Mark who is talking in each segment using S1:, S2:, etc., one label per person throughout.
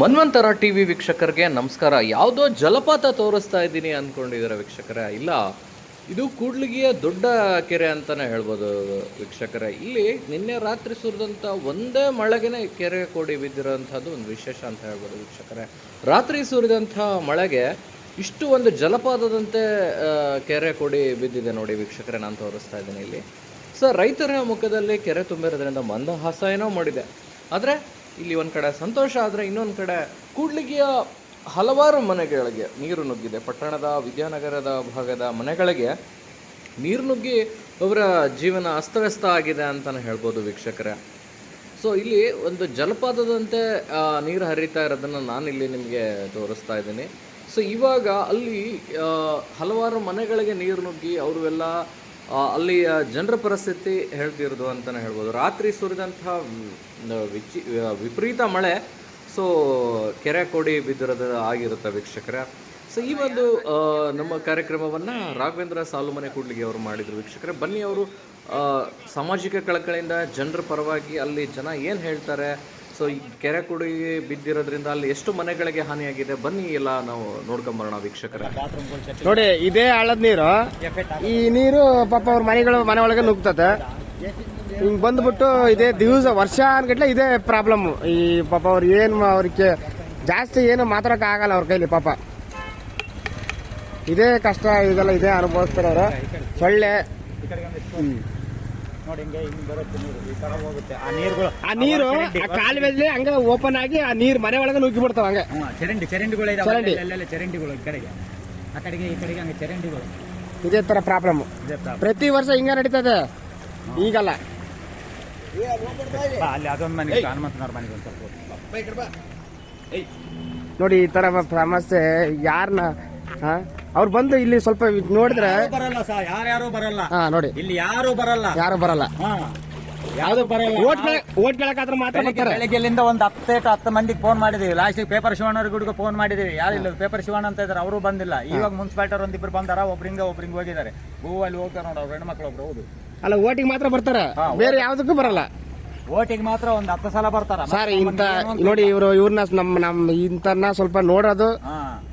S1: ಮನ್ವಂತರ T V ವೀಕ್ಷಕರಿಗೆ ನಮಸ್ಕಾರ. ಯಾವುದೋ ಜಲಪಾತ ತೋರಿಸ್ತಾ ಇದ್ದೀನಿ ಅಂದ್ಕೊಂಡಿದ್ದೀರ ವೀಕ್ಷಕರೇ? ಇಲ್ಲ, ಇದು ಕೂಡ್ಲಿಗಿಯ ದೊಡ್ಡ ಕೆರೆ ಅಂತಲೇ ಹೇಳ್ಬೋದು ವೀಕ್ಷಕರೇ. ಇಲ್ಲಿ ನಿನ್ನೆ ರಾತ್ರಿ ಸುರಿದಂಥ ಒಂದೇ ಮಳೆಗೆನೆ ಕೆರೆ ಕೋಡಿ ಬಿದ್ದಿರೋಂಥದ್ದು ಒಂದು ವಿಶೇಷ ಅಂತ ಹೇಳ್ಬೋದು ವೀಕ್ಷಕರೇ. ರಾತ್ರಿ ಸುರಿದಂಥ ಮಳೆಗೆ ಇಷ್ಟು ಒಂದು ಜಲಪಾತದಂತೆ ಕೆರೆ ಕೋಡಿ ಬಿದ್ದಿದೆ ನೋಡಿ ವೀಕ್ಷಕರೇ, ನಾನು ತೋರಿಸ್ತಾ ಇದ್ದೀನಿ ಇಲ್ಲಿ. ಸೊ ರೈತರ ಮುಖದಲ್ಲಿ ಕೆರೆ ತುಂಬಿರೋದ್ರಿಂದ ಮಂದಹಾಸ ಏನೋ ಮಾಡಿದೆ. ಆದರೆ ಇಲ್ಲಿ ಒಂದು ಕಡೆ ಸಂತೋಷ ಆದರೆ ಇನ್ನೊಂದು ಕಡೆ ಕೂಡ್ಲಿಗಿಯ ಹಲವಾರು ಮನೆಗಳಿಗೆ ನೀರು ನುಗ್ಗಿದೆ. ಪಟ್ಟಣದ, ವಿದ್ಯಾನಗರದ ಭಾಗದ ಮನೆಗಳಿಗೆ ನೀರು ನುಗ್ಗಿ ಅವರ ಜೀವನ ಅಸ್ತವ್ಯಸ್ತ ಆಗಿದೆ ಅಂತಲೇ ಹೇಳ್ಬೋದು ವೀಕ್ಷಕರೇ. ಸೊ ಇಲ್ಲಿ ಒಂದು ಜಲಪಾತದಂತೆ ನೀರು ಹರಿತಾ ಇರೋದನ್ನು ನಾನು ಇಲ್ಲಿ ನಿಮಗೆ ತೋರಿಸ್ತಾ ಇದ್ದೀನಿ. ಸೊ ಇವಾಗ ಅಲ್ಲಿ ಹಲವಾರು ಮನೆಗಳಿಗೆ ನೀರು ನುಗ್ಗಿ ಅವರು ಅಲ್ಲಿಯ ಜನರ ಪರಿಸ್ಥಿತಿ ಹೇಳ್ತಿರೋದು ಅಂತಲೇ ಹೇಳ್ಬೋದು. ರಾತ್ರಿ ಸುರಿದಂತಹ ವಿಚಿ ವಿಪರೀತ ಮಳೆ, ಸೊ ಕೆರೆ ಕೋಡಿ ಬಿದ್ದಿರೋದು ಆಗಿರುತ್ತೆ ವೀಕ್ಷಕರ. ಸೊ, ಈ ಒಂದು ನಮ್ಮ ಕಾರ್ಯಕ್ರಮವನ್ನು ರಾಘವೇಂದ್ರ ಸಾಲುಮನೆ ಕೂಡ್ಲಿಗೆ ಅವರು ಮಾಡಿದರು ವೀಕ್ಷಕರೇ. ಬನ್ನಿ ಅವರು ಸಾಮಾಜಿಕ ಕಳಕಳಿಯಿಂದ ಜನರ ಪರವಾಗಿ ಅಲ್ಲಿ ಜನ ಏನು ಹೇಳ್ತಾರೆ ಸೊ ಈ ಕೆರೆ ಕುಡಿ ಬಿದ್ದಿರೋದ್ರಿಂದ ಅಲ್ಲಿ ಎಷ್ಟು ಮನೆಗಳಿಗೆ ಹಾನಿಯಾಗಿದೆ? ಬನ್ನಿ ಎಲ್ಲ ನಾವು ನೋಡ್ಕೊಂಬರೋಣ ವೀಕ್ಷಕರ.
S2: ನೋಡಿ, ಇದೇ ಆಳದ ನೀರು. ಈ ನೀರು ಪಾಪ ಅವ್ರ ಮನೆಗಳು ಮನೆ ಒಳಗೆ ನುಗ್ತದೆ ಹಿಂಗೆ ಬಂದ್ಬಿಟ್ಟು ಇದೇ ದಿವಸ, ವರ್ಷ ಅನ್ಗಟ್ಲೆ ಇದೇ ಪ್ರಾಬ್ಲಮ್ ಈ ಪಾಪ ಅವ್ರು ಏನು ಅವ್ರಿಗೆ ಜಾಸ್ತಿ ಏನು ಮಾತಾಡಕ್ ಆಗಲ್ಲ ಅವ್ರ ಕೈಲಿ ಪಾಪ. ಇದೇ ಕಷ್ಟ, ಇದೆಲ್ಲ ಇದೇ ಅನುಭವಿಸ್ತಾರೆ ಅವರು. ಸೊಳ್ಳೆ.
S3: ನೋಡಿ ಹಿಂಗೆ ಹಿಂಗ್ ಬರುತ್ತೆ ನೀರು. ಈ ತರ ಹೋಗುತ್ತೆ. ಆ ನೀರುಗಳು
S2: ಆ ನೀರು ಆ ಕಾಲುವೆಲಿ ಹಂಗ ಓಪನ್ ಆಗಿ ಆ ನೀರು ಮನೆ ಒಳಗೆ ನುಗ್ಗಿ ಬಿಡ್ತಾವ ಹಂಗೆ.
S3: ಚರಂಡಿ ಚರಂಡಿಗಳು ಇದಾವೆ.
S2: ಚರಂಡಿ.
S3: ಅಲ್ಲೆಲ್ಲ ಚರಂಡಿಗಳು ಈ ಕಡೆಗೆ. ಆ ಕಡೆಗೆ ಈ ಕಡೆಗೆ ಹಂಗೆ ಚರಂಡಿಗಳು.
S2: ಇದೇ ತರ ಪ್ರಾಬ್ಲಮ್
S3: ಇದೇ.
S2: ಪ್ರತಿ ವರ್ಷ ಹಿಂಗ ನಡೀತದೆ. ಈಗಲ್ಲ.
S3: ಬಾ, ಅಲ್ಲಿ ಅದೊಂದು ಮನೆ ಹನುಮಂತನವ್ರ ಮನೆಗೆ ಒಂದು ಸ್ವಲ್ಪ.
S2: ನೋಡಿ ಈ ತರ ಸಮಸ್ಯೆ ಯಾರನ್ನ ಅವ್ರು ಬಂದು ಇಲ್ಲಿ ಸ್ವಲ್ಪ ನೋಡಿದ್ರೆ
S3: ಯಾರು ಬರಲ್ಲ ಸಾ ಯಾರ್ಯಾರು ಬರಲ್ಲ.
S2: ಹಾ ನೋಡಿ.
S3: ಇಲ್ಲಿ ಯಾರು ಬರಲ್ಲ.
S2: ಯಾರು ಬರಲ್ಲ.
S3: ಹಾ. ಯಾವ್ದು ಬರಲ್ಲ.
S2: ಓಟ್ ಓಟ್ ಕೇಳಕ್ಕಾದ್ರೆ ಮಾತ್ರ
S3: ಬೆಳಿಗ್ಗೆ
S2: ಬರ್ತಾರೆ.
S3: ಬೆಳಿಗ್ಗೆಲಿಂದ ಒಂದು ಹತ್ತೇ ಹತ್ತು ಮಂದಿಗೆ ಫೋನ್ ಮಾಡಿದೀವಿ. ಲಾಸ್ಟ್ ಪೇಪರ್ ಶಿವಣ್ಣವ್ರಿಗೂ ಫೋನ್ ಮಾಡಿದೀವಿ. ಯಾರಿಲ್ಲ ಪೇಪರ್ ಶಿವಣ್ಣ ಅಂತ ಇದ್ರೆ ಅವರು ಬಂದಿಲ್ಲ. ಇವಾಗ ಮುನ್ಸಿಪಾಲಿಟಿ ಅವ್ರು ಒಂದಿಬ್ರು ಬಂದಾರ ಒಬ್ರಿಂಗ ಒಬ್ರಿಂಗ್ ಹೋಗಿದ್ದಾರೆ. ಹೂ ಅಲ್ಲಿ ಹೋಗ್ತಾರೆ ನೋಡಿ ಅವ್ರ ಹೆಣ್ಮಕ್ಳು ಒಬ್ರು ಹೌದು.
S2: ಅಲ್ಲ ಓಟಿಗೆ ಮಾತ್ರ ಬರ್ತಾರೆ. ಬೇರೆ ಯಾವ್ದಕ್ಕೂ ಬರಲ್ಲ.
S3: ಓಟಿಗೆ ಮಾತ್ರ ಒಂದ್ ಹತ್ತು ಸಲ ಬರ್ತಾರ.
S2: ಸರ್ ಇಂತ ನೋಡಿ ಇವರು ಇವ್ರನ್ನ ನಮ್ಮ ನಮ್ಮ ಇಂತನ್ನ ಸ್ವಲ್ಪ ನೋಡೋದು.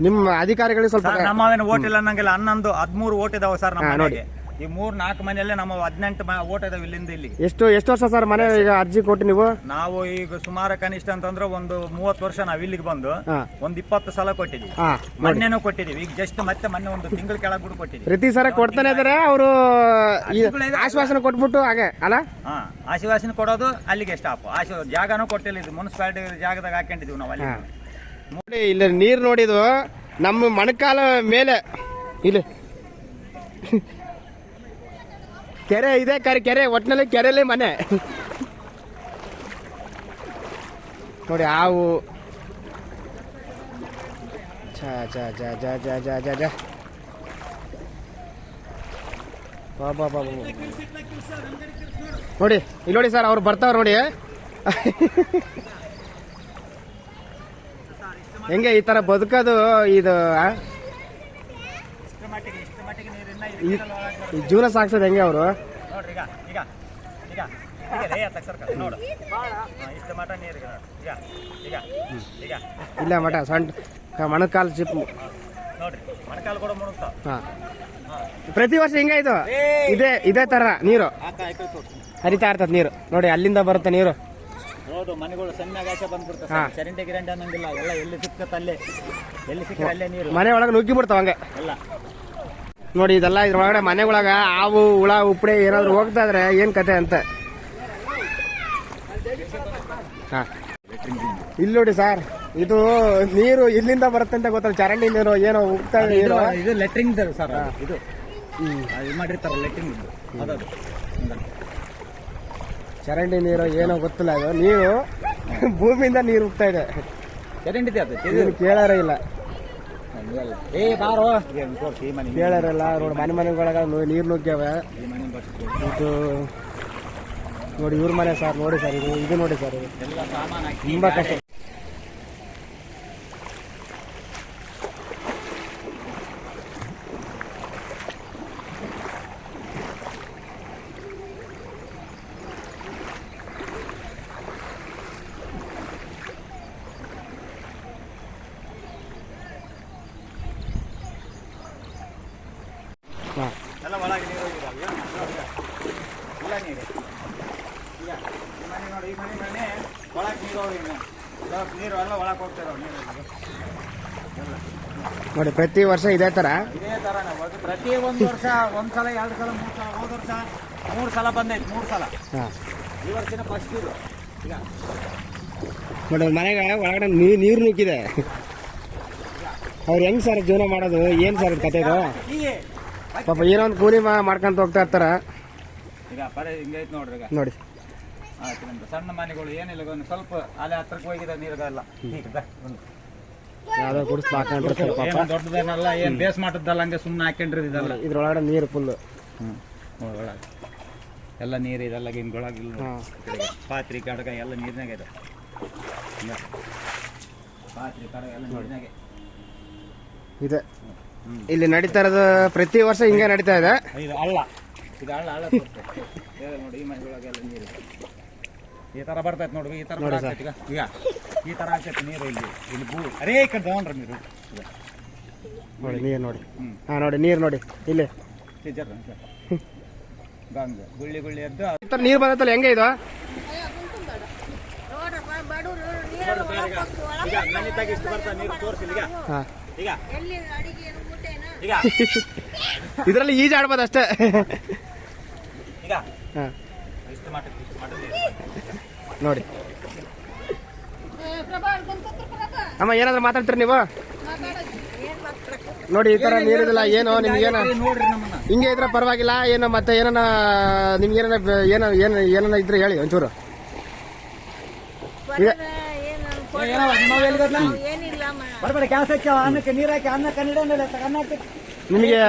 S2: ನಿಮ್ಮ ಅಧಿಕಾರಿಗಳಿಗೆ ಸ್ವಲ್ಪ
S3: ನಮ್ಮವೇನು ಓಟ್ ಇಲ್ಲ ಅನ್ನಂಗಿಲ್ಲ. ಹನ್ನೊಂದು ಹದಿಮೂರು ಓಟ್ ಇದಾವೆ ಸರ್ ನಮ್ಮ
S2: ನೋಡಿ.
S3: ಈ ಮೂರ್ ನಾಲ್ಕು ಮನೆಯಲ್ಲೇ ನಮ್ಮ ಹದಿನೆಂಟು ಓಟ್ ಇದಾವೆ ಇಲ್ಲಿಂದ ಇಲ್ಲಿ.
S2: ಎಷ್ಟು ಎಷ್ಟು ವರ್ಷ ಸರ್ ಮನೆ ಈಗ ಅರ್ಜಿ ಕೊಟ್ಟು ನೀವು?
S3: ನಾವು ಈಗ ಸುಮಾರು ಕನಿಷ್ಠ ಅಂತಂದ್ರೆ ಒಂದು ಮೂವತ್ತು ವರ್ಷ ನಾವ್ ಇಲ್ಲಿಗೆ ಬಂದು ಒಂದ್ ಇಪ್ಪತ್ತು ಸಲ ಕೊಟ್ಟಿದ್ವಿ. ಮೊನ್ನೆನು ಕೊಟ್ಟಿದೀವಿ. ಈಗ ಜಸ್ಟ್ ಮತ್ತೆ ಮೊನ್ನೆ ಒಂದು ತಿಂಗಳ ಕೆಳಗೆ ಕೂಡ ಕೊಟ್ಟಿದ್ವಿ.
S2: ಪ್ರತಿ ಸಲ ಕೊಡ್ತಾನೆ ಇದಾರೆ ಅವರು ಆಶ್ವಾಸನೆ ಕೊಟ್ಬಿಟ್ಟು ಹಾಗೆ ಅಲ್ಲ?
S3: ಹಾ ಆಶೀರ್ವಾಸನ ಕೊಡೋದು ಅಲ್ಲಿಗೆ ಸ್ಟಾಪ್ ಆಶ್ವ ಜಾಗನೂ ಕೊಟ್ಟಿಲ್ಲ ಇದು. ಮುನ್ಸಿಪಾಲಿಟಿ ಜಾಗದಾಗ ಹಾಕೊಂಡಿದೀವಿ ನಾವು ಅಲ್ಲಿ
S2: ನೋಡಿ ಇಲ್ಲಿ ನೀರು ನೋಡಿದ್ವು ನಮ್ಮ ಮಣಕಾಲ ಮೇಲೆ. ಇಲ್ಲಿ. ಕೆರೆ ಇದೆ ಕರೆ, ಕೆರೆ ಒಟ್ಟಿನಲ್ಲಿ ಕೆರೆಲಿ ಮನೆ. ನೋಡಿ, ಹಾವು. ಛಾ. ನೋಡಿ, ಇಲ್ಲಿ ನೋಡಿ ಸರ್, ಅವ್ರು ಬರ್ತಾವ್ರು ನೋಡಿ. ಹೆಂಗೆ ಈ ತರ ಬದುಕೋದು, ಇದು ಆ?
S3: ಇಷ್ಟು ಮಟ್ಟಿಗೆ ಇಷ್ಟು ಮಟ್ಟಿಗೆ ನೀರಿನ್ನ
S2: ಈ- ಜೀವನ ಸಾಗಿಸೋದು ಹೆಂಗೆ ಅವರು?
S3: ನೋಡ್ರಿ ಈಗ ಈಗ ಈಗ ನೋಡು. ಇಷ್ಟು ಮಠ ನೀರಿಗೆ ಈಗ ಈಗ ಈಗ
S2: ಇಲ್ಲ ಮಠ ಸಣ್ಣ ಮಣಕಾಲು ಮೊಣಕಾಲು ಚಿಪ್
S3: ನೋಡ್ರಿ ಮೊಣಕಾಲು ಕೂಡ ಮುಳುಗ್ತಾವ
S2: ಹಾ. ಪ್ರತಿ ವರ್ಷ ಹಿಂಗೆ ಇದು? ಇದೇ ಇದೇ ತರ ನೀರು. ಹರಿತಾ ಇರ್ತದೆ ನೀರು. ನೋಡಿ ಅಲ್ಲಿಂದ ಬರುತ್ತೆ ನೀರು.
S3: ಹೌದು ಮನೆಗಳು ಸಣ್ಣ ಆಸೆ ಬಂದ್ಬಿಡ್ತಾವೆ.
S2: ಹಾ.
S3: ಚರಂಡಿ ಗಿರಂಡಿ ಅನ್ನಂಗಿಲ್ಲ. ಎಲ್ಲ ಎಲ್ಲಿ ಸಿಕ್ಕತ್ತೆ ಅಲ್ಲೇ. ಎಲ್ಲಿ ಸಿಕ್ಕರೆ ಅಲ್ಲೇ ನೀರು.
S2: ಮನೆ ಒಳಗೆ ನುಗ್ಗಿ ಬಿಡ್ತಾವ ಹಂಗೆ.
S3: ಎಲ್ಲ.
S2: ನೋಡಿ ಇದೆಲ್ಲ ಇದ್ರೊಳಗಡೆ ಮನೆಗೊಳಗ ಹಾವು ಹುಳ ಉಪ್ಪಡೆ ಏನಾದ್ರು ಹೋಗ್ತಾ ಇದ್ರೆ ಏನ್ ಕತೆ ಅಂತ? ಹಾ. ಇಲ್ಲಿ ನೋಡಿ ಸರ್ ಇದು ನೀರು ಇಲ್ಲಿಂದ ಬರುತ್ತೆ ಅಂತ ಗೊತ್ತಲ್ಲ ಚರಂಡಿ ನೀರು ಏನೋ ಹೋಗ್ತಾ ಇದೆ ನೀರು
S3: ಇದು ಲೆಟ್ರಿಂಗ್ ಸರ್ ಇದು. ಮಾಡಿರ್ತಾರ ಲೆಟ್ರಿಂಗ್
S2: ಚರಂಡಿ ನೀರು ಏನೋ ಗೊತ್ತಿಲ್ಲ ಅದು. ನೀರು ಭೂಮಿಯಿಂದ ನೀರು ಹೋಗ್ತಾ ಇದೆ.
S3: ಚರಂಡಿ.
S2: ಕೇಳಾರೇ ಇಲ್ಲ.
S3: ಏ ಬಾರೋ.
S2: ಕೇಳಾರಲ್ಲ ನೋಡಿ ಮನೆ ಮನೆಗೊಳಗ ನೀರು ನುಗ್ಗ್ಯಾವ. ಇದು ನೋಡಿ ಇವ್ರ ಮನೆ ಸರ್ ನೋಡಿ ಸರ್ ಇದು ಇದು ನೋಡಿ ಸರ್ ತುಂಬಾ ಕಷ್ಟ.
S3: ಎಲ್ಲ ಒಳಗೆ ನೀರು ಹೋಗಿದಾವೆ ಏನು ಮಾಡೋದು? ಇಲ್ಲ ನೀರು ಈಗ ಈ ಮನೆ ನೋಡಿ ಈ ಮನೆ ಮನೆ ಒಳಗೆ ನೀರು ಹೋಗಿ ಸ್ವಲ್ಪ ನೀರು ಎಲ್ಲ ಒಳಗೆ ಹೋಗ್ತಿರೋ ನೀರು ಎಲ್ಲ
S2: ನೋಡಿ ಪ್ರತಿ ವರ್ಷ ಇದೇ ತರ.
S3: ಇದೇ ತರ ನಾವು ಪ್ರತಿ ಒಂದು ವರ್ಷ ಒಂದ್ ಸಲ ಎರಡು ಸಲ ಮೂರು ಸಲ ಹೋದ ವರ್ಷ ಮೂರು ಸಲ ಬಂದೈತೆ ಮೂರು ಸಲ. ಈ ವರ್ಷನ ಫಸ್ಟ್ ಇದು. ಈಗ.
S2: ನೋಡಿ ಮನೆಗೆ ಒಳಗಡೆ ನೀರು ನೀರು ನುಗ್ಗಿದೆ. ಅವ್ರು ಹೆಂಗ್ ಸರ್ ಜೀವನ ಮಾಡೋದು? ಏನ್ ಸರ್ ಕತೆ ಇದು ಪಾಪ ಏನೋ ಒಂದು ಕೂಲಿ ಮಾ- ಮಾಡ್ಕೊಂತ ಹೋಗ್ತಾ ಇರ್ತಾರ.
S3: ಈಗ ಪರಿ ಹಿಂಗೈತೆ ನೋಡ್ರಿ ಈಗ.
S2: ನೋಡಿ.
S3: ಆಯ್ತು ನಮ್ದು ಸಣ್ಣ ಮನೆಗಳು ಏನಿಲ್ಲ ಒಂದು ಸ್ವಲ್ಪ ಅಲ್ಲಿ ಹತ್ರಕ್ಕೆ ಹೋಗಿದೆ ನೀರಿಗೆಲ್ಲ.
S2: ಯಾವ್ದೋ ಕುಡಿಸ್ ಹಾಕೊಂಡಿರ್ತಾರೆ ಪಾಪ.
S3: ಏನು ದೊಡ್ಡದೇನಲ್ಲ ಏನು ಬೇಸ್ ಮಾಡಿದ್ದಲ್ಲ ಹಂಗೆ ಸುಮ್ಮನೆ ಹಾಕೊಂಡ್ರಿ ಇದೆಲ್ಲ.
S2: ಇದ್ರೊಳಗಡೆ ನೀರು ಫುಲ್
S3: ಹ್ಞೂ ಒಳಗೆ. ಎಲ್ಲ ನೀರು ಇದೆಲ್ಲ ಗಿನ್ಗೊಳಗಿಲ್ಲ. ಪಾತ್ರಿ ಕಡಗ ಎಲ್ಲ ನೀರಿನಾಗ ಇದೆ. ಪಾತ್ರಿ ಕಡಗ ಎಲ್ಲ ನೀರಿನಾಗೆ.
S2: ಇದೆ. ಇಲ್ಲಿ ನಡೀತಾ ಇರೋದು ಪ್ರತಿ ವರ್ಷ ಹಿಂಗೆ ನಡೀತಾ ಇದೆ.
S3: ಇದು ಹಳ್ಳ. ಇದು ಹಳ್ಳ ಹಳ್ಳ ನೋಡಿ ಈ ನೀರು. ಈ ತರ ಬರ್ತೈತೆ ನೋಡಿ ಈ ತರ ಆಗ್ತೈತೆ ಈಗ ಈಗ. ಈ ತರ ಆಗ್ತೈತೆ ನೀರು ಇಲ್ಲಿ. ಇಲ್ಲಿ ಭೂ ಅರೇ ಈ ಕಡೆ ತಗೊಂಡ್ರಿ ನೀರು.
S2: ನೋಡಿ ನೀರು ನೋಡಿ. ಹಾ ನೋಡಿ ನೀರು ನೋಡಿ. ಇಲ್ಲಿ.
S3: ಗಂಗ ಗುಳ್ಳಿ ಗುಳ್ಳಿ ಎದ್ದು
S2: ಈ ಥರ ನೀರು ಬರತ್ತಲ್ಲ ಹೆಂಗೆ ಇದು?
S3: ಈಗ. ಮನೆ ತಾಗ ಇಷ್ಟು ಬರ್ತಾ ನೀರು ತೋರಿಸಿಲ್ಲ ಈಗ.
S2: ಹಾ.
S3: ಈಗ
S4: ಎಲ್ಲಿ ಅಡಿಗೆ ಏನು ಊಟೇನಾ
S3: ಈಗ
S2: ಇದರಲ್ಲಿ ಈಜಾಡ್ಬೋದು ಅಷ್ಟೇ. ನೋಡಿ.
S4: ಪ್ರಭಾ ಅನ್ಕೊಂತ ಪ್ರಭಾ.
S2: ಅಮ್ಮ ಏನಾದ್ರು ಮಾತಾಡ್ತೀರಿ ನೀವು? ನೋಡಿ ಈ ತರ ನೀರಿದಿಲ್ಲ ಏನು ನಿಮ್ಗೇನ ಹಿಂಗೆ ಇದ್ರೆ ಪರವಾಗಿಲ್ಲ ಏನು ಮತ್ತೆ ಏನನ ನಿಮ್ಗೆ ಏನನ ಏನ ಏನ ಏನನ ಇದ್ರೆ ಹೇಳಿ ಒಂಚೂರು.
S3: ಅನ್ನಕ್ಕೆ ನೀರು ಹಾಕಿ ಅನ್ನ ಕನ್ನಡ
S2: ನಿಮಗೆ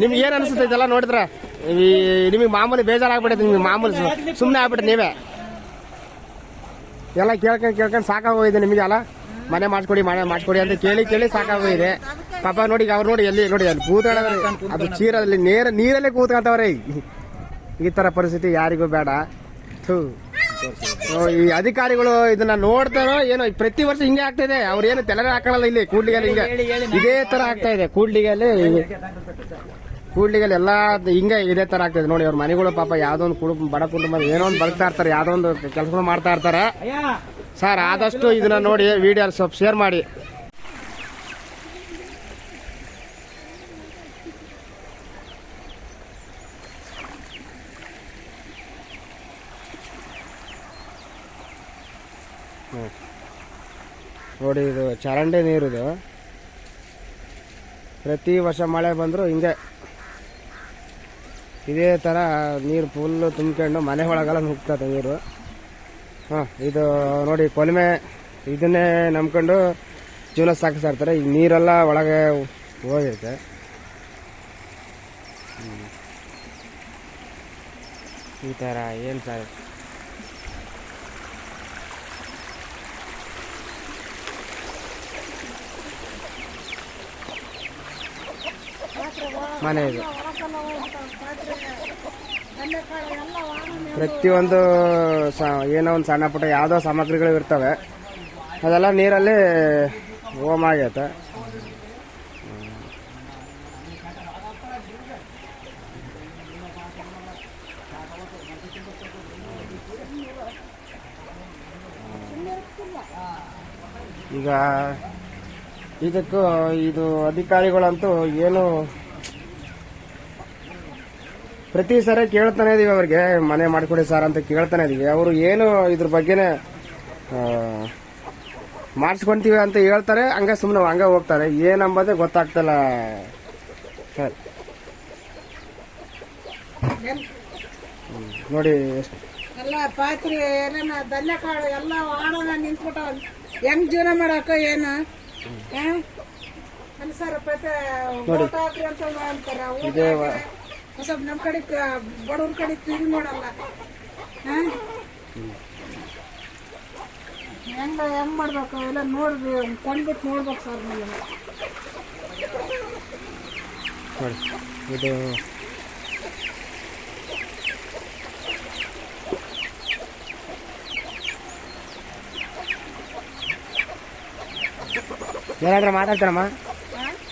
S2: ನಿಮ್ಗೆ ಏನ್ ಅನಿಸುತ್ತೆ ಇದೆಲ್ಲ ನೋಡಿದ್ರ? ಈ ನಿಮಗೆ ಮಾಮೂಲಿ ಬೇಜಾರಾಗ್ಬಿಟ್ಟೈತೆ ನಿಮ್ಗೆ ಮಾಮೂಲಿ ಸುಮ್ಮನೆ ಆಗ್ಬಿಟ್ಟು ನೀವೇ. ಎಲ್ಲ ಕೇಳ್ಕೊಂಡು ಕೇಳ್ಕೊಂಡು ಸಾಕಾಗೋಗಿದೆ ನಿಮಗೆ ಅಲ್ಲ? ಮನೆ ಮಾಡಿಸ್ಕೊಡಿ ಮನೆ ಮಾಡಿಸ್ಕೊಡಿ ಅಂತ ಕೇಳಿ ಕೇಳಿ ಸಾಕಾಗೋಗಿದೆ. ಪಾಪ ನೋಡಿ ಅವ್ರು ನೋಡಿ ಎಲ್ಲಿ ನೋಡಿ ಅಲ್ಲಿ ಕೂತ್ಕೊಂಡವ್ರೆ ಅದು ಚೀರದಲ್ಲಿ ನೇರ ನೀರಲ್ಲೇ ಕೂತ್ಕೊಂತವ್ರೆ. ಈ ತರ ಪರಿಸ್ಥಿತಿ ಯಾರಿಗೂ ಬೇಡ. ಥೂ. ಈ ಅಧಿಕಾರಿಗಳು ಇದನ್ನ ನೋಡ್ತಾರೋ ಏನೋ ಪ್ರತಿ ವರ್ಷ ಹಿಂಗೆ ಆಗ್ತಾ ಇದೆ. ಅವ್ರು ಏನು ತಲೆ ಹಾಕೊಳ್ಳಲ್ಲ ಇಲ್ಲಿ ಕೂಡ್ಲಿಗಲ್ಲಿ ಹಿಂಗೆ. ಇದೇ ತರ ಆಗ್ತಾ ಇದೆ ಕೂಡ್ಲಿಗಲ್ಲಿ ಕೂಡ್ಲಿಗಲ್ಲಿ ಎಲ್ಲಾ ಹಿಂಗೆ ಇದೇ ತರ ಆಗ್ತಾ ಇದೆ. ನೋಡಿ ಅವ್ರ ಮನೆಗಳು ಪಾಪ ಯಾವ್ದೋ ಒಂದು ಕುಟುಂಬ ಬಡ ಕುಟುಂಬ ಏನೋ ಒಂದು ಬದುಕ್ತಾ ಇರ್ತಾರೆ ಯಾವ್ದೋ ಒಂದು ಕೆಲಸಗಳು ಮಾಡ್ತಾ ಇರ್ತಾರೆ. ಸರ್ ಆದಷ್ಟು ಇದನ್ನ ನೋಡಿ ವಿಡಿಯೋ ಸ್ವಲ್ಪ ಶೇರ್ ಮಾಡಿ ಹ್ಮ್. ನೋಡಿ ಇದು ಚರಂಡಿ ನೀರಿದು ಪ್ರತಿ ವರ್ಷ ಮಳೆ ಬಂದರೂ ಹಿಂಗೆ. ಇದೇ ಥರ ನೀರು ಫುಲ್ಲು ತುಂಬ್ಕೊಂಡು ಮನೆ ಒಳಗೆಲ್ಲ ನುಗ್ತದೆ ನೀರು. ಹಾಂ, ಇದು ನೋಡಿ ಕೊಲ್ಮೆ, ಇದನ್ನೇ ನಂಬ್ಕೊಂಡು ಜೀವನ ಸಾಕಿಸ್ತಾ ಇರ್ತಾರೆ. ಈಗ ನೀರೆಲ್ಲ ಒಳಗೆ ಹೋಗಿರುತ್ತೆ. ಈ ಥರ ಏನು ಸರ್? ಮನೆ ಇದು ಪ್ರತಿಯೊಂದು ಸ, ಏನೋ ಒಂದು ಸಣ್ಣ ಪುಟ್ಟ ಯಾವುದೋ ಸಾಮಗ್ರಿಗಳು ಇರ್ತವೆ. ಅದೆಲ್ಲ ನೀರಲ್ಲಿ ಹೋಮ ಆಗೈತೆ. ಈಗ ಇದಕ್ಕೂ ಇದು ಅಧಿಕಾರಿಗಳಂತೂ ಏನು ಪ್ರತಿ ಸರ ಕೇಳ್ತಾನೆ ಇದೀವಿ ಅವ್ರಿಗೆ ಮನೆ ಮಾಡ್ಕೊಡಿ ಸರ್ ಅಂತ ಕೇಳ್ತಾನೆ ಇದೀವಿ. ಅವರು ಏನು ಇದ್ರ ಬಗ್ಗೆನೇ ಮಾಡಿಸ್ಕೊಂತೀವಿ ಅಂತ ಹೇಳ್ತಾರೆ ಹಂಗೆ ಸುಮ್ಮನೆ ಹಂಗೆ ಹೋಗ್ತಾರೆ. ಏನಂಬೋದೇ ಗೊತ್ತಾಗ್ತಲ್ಲ ಸರ್. ನೋಡಿ
S5: ಎಲ್ಲ ಪಾತ್ರೆ ಏನೇನ ಕಾಳು ಎಲ್ಲ ಆಡೋಣ ಹೆಂಗ್ ಜೀವನ ಮಾಡಾಕ ಏನು? ಅನ್ಸಾರ ಪತ್ತೆ ಅಂತಾರ.
S2: ಇದೇ
S5: ಸ್ವಲ್ಪ ನಮ್ ಕಡೆ ಬಡವ್ರ ಕಡೆ ತಿರುಗಿ ನೋಡಲ್ಲ ಹಾ? ಹೆಂಗ ಹೆಂಗ್ ಮಾಡ್ಬೇಕು? ಎಲ್ಲ ನೋಡ್ರಿ ಕೊಂಡ್ಬಿಟ್ಟು ನೋಡ್ಬೇಕು ಸರ್ ನೀವು.
S2: ನೋಡಿ ಇದು ಏನಾದ್ರೂ ಮಾತಾಡ್ತಾರಮ್ಮ?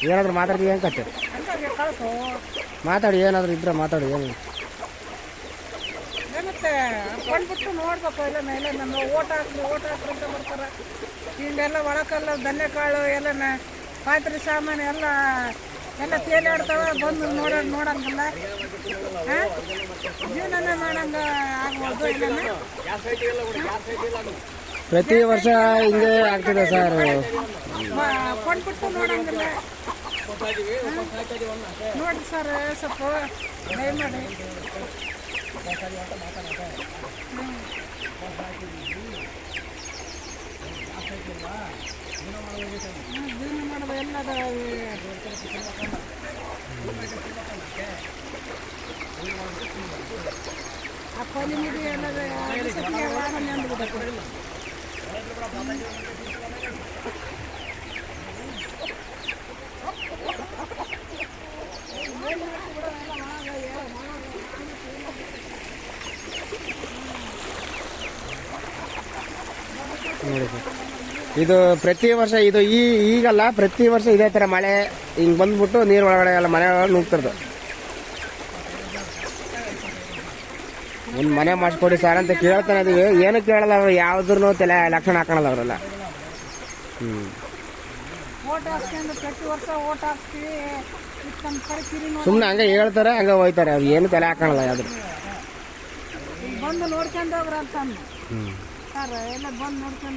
S2: ಏನಾದ್ರೂ ಮಾತಾಡ್ತೀವಿ ಹೆಂಗ್ ಕತ್ತೆ ಮಾತಾಡಿ ಏನಾದರೂ ಇದ್ರೆ ಮಾತಾಡಿ ಏನು
S5: ಏನತ್ತೆ ಕೊಂಡ್ಬಿಟ್ಟು ನೋಡ್ಬೇಕು ಎಲ್ಲ ಮೇಲೆ ನಮ್ಮ ಓಟ್ ಹಾಕ್ಲಿ ಓಟ್ ಹಾಕ್ಲಿ ಅಂತ ಬರ್ತಾರೆ. ಹಿಂಗೆಲ್ಲ ಒಳಕಲ್ಲ ಧನ್ಯಕಾಳು ಎಲ್ಲ ಪಾತ್ರೆ ಸಾಮಾನು ಎಲ್ಲ ಎಲ್ಲ ತೇಲಾಡ್ತಾವ ಬಂದು ನೋಡ ನೋಡಂಗಿಲ್ಲ. ಜೀವನನೇ ಮಾಡಂಗ ಆಗ್ಬೋದು ಇಲ್ಲ
S2: ಪ್ರತಿ ವರ್ಷ ಹಿಂಗೆ ಆಗ್ತಿದೆ ಸರ್.
S5: ಕೊಂಡ್ಬಿಟ್ಟು ನೋಡಂಗಿಲ್ಲ. ನೋಡಿ ಸರ್ ಸ್ವಲ್ಪ ದಯಮಾಡಿ ಜೀವನ ಮಾಡೋದು ಎಲ್ಲದ ಆ ಕೊಲಿ ಮಿಡಿ ಎಲ್ಲದ ಸತಿಗೆ ವಾರ ನೆಂದ್ಬಿಟ್ಟೈತೆ.
S2: ಇದು ಪ್ರತಿ ವರ್ಷ ಇದು ಈ ಈಗಲ್ಲ ಪ್ರತಿ ವರ್ಷ ಇದೇ ಥರ ಮಳೆ ಹಿಂಗೆ ಬಂದ್ಬಿಟ್ಟು ನೀರು ಒಳಗಡೆ ಎಲ್ಲ ಮನೆ ಒಳಗೆ ನುಗ್ತಿರೋದು ಒಂದು ಮನೆ ಮಾಡಿಸ್ಕೊಡಿ ಸರ್ ಅಂತ ಕೇಳ್ತಾನೆ ಇದೀವಿ. ಏನು ಕೇಳಲ್ಲ ಅವ್ರು ಯಾವ್ದ್ರು ತಲೆ ಲಕ್ಷಣ ಹಾಕೊಳಲ್ಲ ಅವರೆಲ್ಲ. ಹ್ಞೂ
S5: ಕಡೆ
S2: ಸುಮ್ಮನೆ ಹಂಗೆ ಹೇಳ್ತಾರೆ ಹಂಗೆ ಹೋಯ್ತಾರೆ. ಅವ್ರು ಏನು ತಲೆ ಹಾಕೊಳಲ್ಲ ಯಾವ್ದು
S5: ಬಂದು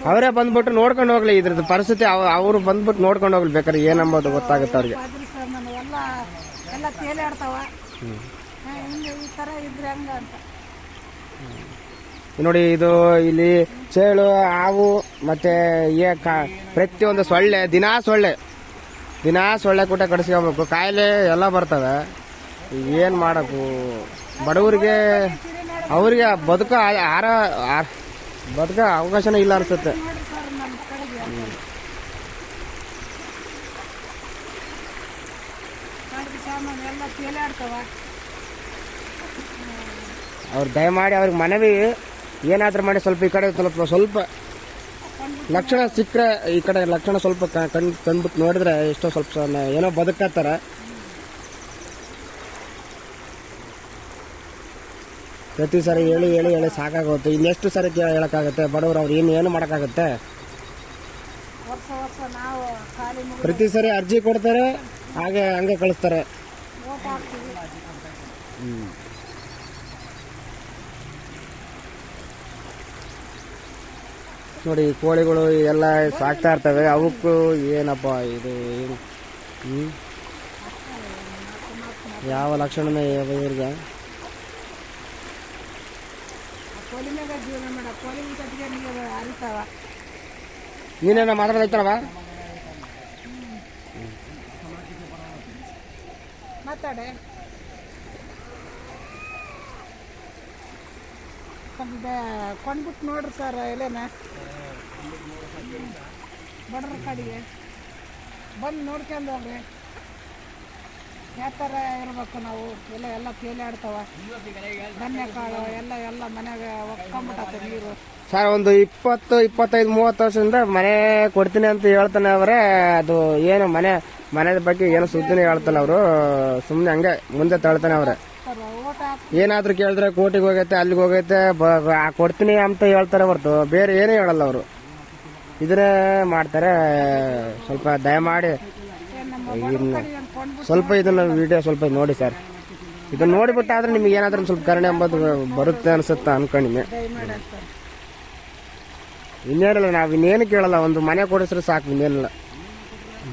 S2: ಅವರೇ ಬಂದ್ಬಿಟ್ಟು ನೋಡ್ಕೊಂಡು ಹೋಗ್ಲಿ ಇದ್ರದ್ದು ಪರಿಸ್ಥಿತಿ ಅವರು ಬಂದ್ಬಿಟ್ಟು ನೋಡ್ಕೊಂಡು ಹೋಗ್ಲಿ ಬೇಕಾದ್ರೆ ಏನಂಬೋದು ಗೊತ್ತಾಗುತ್ತೆ ಅವ್ರಿಗೆ. ನೋಡಿ ಇದು ಇಲ್ಲಿ ಚೇಳು ಹಾವು ಮತ್ತೆ ಏ ಕಾ- ಪ್ರತಿಯೊಂದು ಸೊಳ್ಳೆ ದಿನಾ ಸೊಳ್ಳೆ. ದಿನಾ ಸೊಳ್ಳೆ ಕೂಟ ಕಡಿಸ್ಕೋಬೇಕು ಕಾಯಿಲೆ ಎಲ್ಲ ಬರ್ತವೆ. ಏನು ಮಾಡಬೇಕು ಬಡವರಿಗೆ ಅವರಿಗೆ ಬದುಕ ಆರ್- ಬದುಕ ಅವಕಾಶನೇ ಇಲ್ಲ ಅನ್ಸುತ್ತೆ. ಅವ್ರ ದಯಮಾಡಿ ಅವ್ರಿಗೆ ಮನವಿ ಏನಾದ್ರೂ ಮಾಡಿ ಸ್ವಲ್ಪ ಈ ಕಡೆ ಸ್ವಲ್ಪ ಸ್ವಲ್ಪ ಲಕ್ಷಣ ಸಿಕ್ಕರೆ ಈ ಕಡೆ ಲಕ್ಷಣ ಸ್ವಲ್ಪ ಕಣ್ ಕಂಡ್ಬಿಟ್ಟು ನೋಡಿದ್ರೆ ಎಷ್ಟೋ ಸ್ವಲ್ಪ ಏನೋ ಬದುಕತ್ತಾರ ಪ್ರತಿ ಸರಿ ಹೇಳಿ ಹೇಳಿ ಹೇಳಿ ಸಾಕಾಗುತ್ತೆ ಇನ್ನೆಷ್ಟು ಸರಿ ಕೇಳ ಹೇಳೋಕ್ಕಾಗುತ್ತೆ? ಬಡವರು ಅವ್ರು ಏನು ಏನು ಮಾಡೋಕ್ಕಾಗುತ್ತೆ? ಪ್ರತಿ ಸರಿ ಅರ್ಜಿ ಕೊಡ್ತಾರೆ ಹಾಗೆ ಹಂಗೆ ಕಳಿಸ್ತಾರೆ.
S5: ಓಟ್
S2: ನೋಡಿ ಕೋಳಿಗಳು ಎಲ್ಲ ಸಾಕ್ತಾ ಇರ್ತವೆ. ಅವಕ್ಕೂ ಏನಪ್ಪ ಇದು ಏನು? ಯಾವ ಲಕ್ಷಣನೇ ಇವ್ರಿಗೆ?
S5: ಕೊಲಿ ಮ್ಯಾಗ ಜೀವನ ಮಾಡ. ಕೊಲಿ ಕಟ್ಟಿಗೆ ನೀರು ಹರಿತಾವ
S2: ನೀನೇನ ಮಾತಾಡ್ತೈತಳವ
S5: ಮಾತಾಡೆ. ಕೊಂಡ್ಬಿಟ್ಟು ನೋಡ್ರಿ ಸರ್ ಎಲ್ಲೇನ ಬಡ್ರ ಕಡೆಗೆ. ಬಂದು ನೋಡ್ಕೊಂಡು ಹೋಗ್ರಿ. ಯಾವ ಥರ ಇರ್ಬೇಕು ನಾವು? ಎಲ್ಲ ಎಲ್ಲ ತೇಲಾಡ್ತಾವ. ಧನ್ಯಕಾಳು ಎಲ್ಲ ಎಲ್ಲ ಮನೆಗೆ ಒಕ್ಕೊಂಬಿಟ್ಟತೆ ನೀರು.
S2: ಸರ್ ಒಂದು ಇಪ್ಪತ್ತು ಇಪ್ಪತ್ತೈದು ಮೂವತ್ತು ವರ್ಷದಿಂದ ಮನೆ ಕೊಡ್ತೀನಿ ಅಂತ ಹೇಳ್ತಾನೆ ಅವರೇ. ಅದು ಏನು ಮನೆ ಮನೆದ ಬಗ್ಗೆ ಏನು ಸುದ್ದಿನ ಹೇಳ್ತಾನೆ ಅವರು. ಸುಮ್ಮನೆ ಹಂಗೆ ಮುಂದೆ ತಳ್ತಾನೆ ಅವ್ರೆ. ಏನಾದ್ರೂ ಕೇಳಿದ್ರೆ ಕೋಟಿಗೆ ಹೋಗೈತೆ ಅಲ್ಲಿಗೆ ಹೋಗೈತೆ ಕೊಡ್ತೀನಿ ಅಂತ ಹೇಳ್ತಾರೆ ಹೊರತು. ಬೇರೆ ಏನೇ ಹೇಳಲ್ಲ ಅವರು. ಇದನ್ನೇ ಮಾಡ್ತಾರೆ. ಸ್ವಲ್ಪ ದಯಮಾಡಿ ಸ್ವಲ್ಪ ಇದನ್ನ ವಿಡಿಯೋ ಸ್ವಲ್ಪ ನೋಡಿ ಸರ್. ಇದನ್ನ ನೋಡಿಬಿಟ್ಟಾದ್ರೆ ನಿಮ್ಗೆ ಏನಾದ್ರೂ ಸ್ವಲ್ಪ ಕರುಣೆ ಎಂಬುದು ಬರುತ್ತೆ ಅನ್ಸುತ್ತೆ ಅನ್ಕೊಂಡಿನಿ ಇನ್ನೇನಿಲ್ಲ, ನಾವು ಇನ್ನೇನು ಕೇಳಲ್ಲ, ಒಂದು ಮನೆ ಕೊಡಿಸ್ರೆ ಸಾಕು ಇನ್ನೇನಿಲ್ಲ.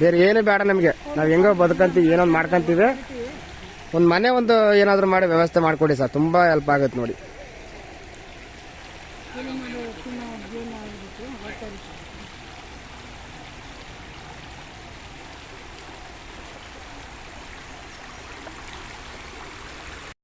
S2: ಬೇರೆ ಏನು ಬೇಡ ನಮಗೆ. ನಾವು ಹೆಂಗೋ ಬದುಕಂತೀವಿ, ಏನೊಂದು ಮಾಡ್ಕೊಂತೀವಿ. ಒಂದು ಮನೆ ಒಂದು ಏನಾದರೂ ಮಾಡಿ ವ್ಯವಸ್ಥೆ ಮಾಡಿಕೊಡಿ ಸರ್, ತುಂಬ ಹೆಲ್ಪ್ ಆಗುತ್ತೆ ನೋಡಿ.